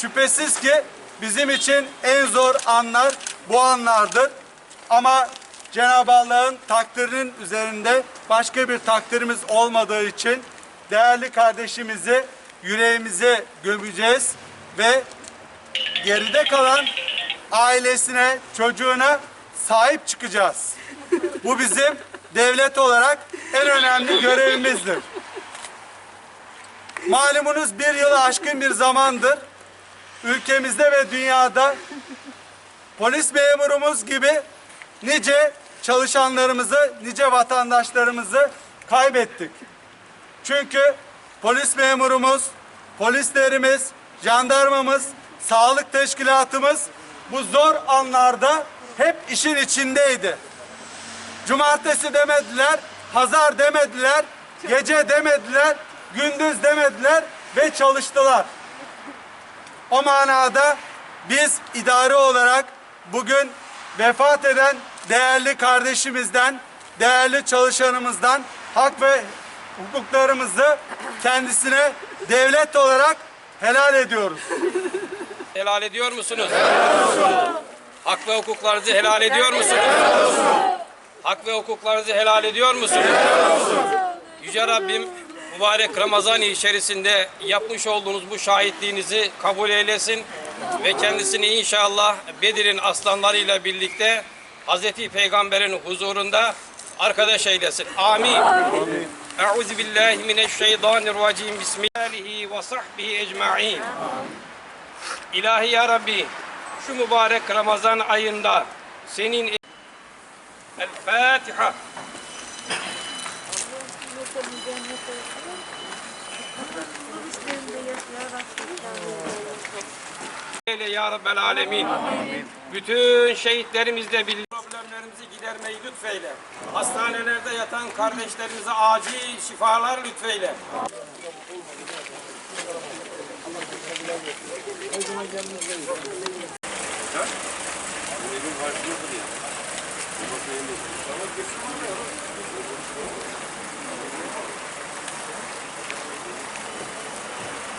Şüphesiz ki bizim için en zor anlar bu anlardır. Ama Cenab-ı Allah'ın takdirinin üzerinde başka bir takdirimiz olmadığı için değerli kardeşimizi yüreğimize gömeceğiz ve geride kalan ailesine, çocuğuna sahip çıkacağız. Bu bizim devlet olarak en önemli görevimizdir. Malumunuz bir yılı aşkın bir zamandır ülkemizde ve dünyada polis memurumuz gibi nice çalışanlarımızı, nice vatandaşlarımızı kaybettik. Çünkü polis memurumuz, polislerimiz, jandarmamız, sağlık teşkilatımız bu zor anlarda hep işin içindeydi. Cumartesi demediler, pazar demediler, gece demediler, gündüz demediler ve çalıştılar. O manada biz idare olarak bugün vefat eden değerli kardeşimizden, değerli çalışanımızdan hak ve hukuklarımızı kendisine devlet olarak helal ediyoruz. Helal ediyor musunuz? Hak ve hukuklarınızı helal ediyor musunuz? Hak ve hukuklarınızı helal ediyor musunuz? Yüce Rabbim mübarek Ramazan içerisinde yapmış olduğunuz bu şahitliğinizi kabul eylesin ve kendisini inşallah Bedir'in aslanlarıyla birlikte Hazreti Peygamber'in huzurunda arkadaş eylesin. Amin. Euzu billahi mineşşeytanirracim. Bismillahi ve sahbihi ecmaîn. İlahi ya Rabbi şu mübarek Ramazan ayında senin El Fatiha tabii cennet olsun. Eyle ya Rabbel Alemin. Bütün şehitlerimizle birlikte problemlerimizi gidermeyi lütfeyle. Hastanelerde yatan kardeşlerimize acil şifalar lütfeyle. Evin karşılığı diye. Ama kesin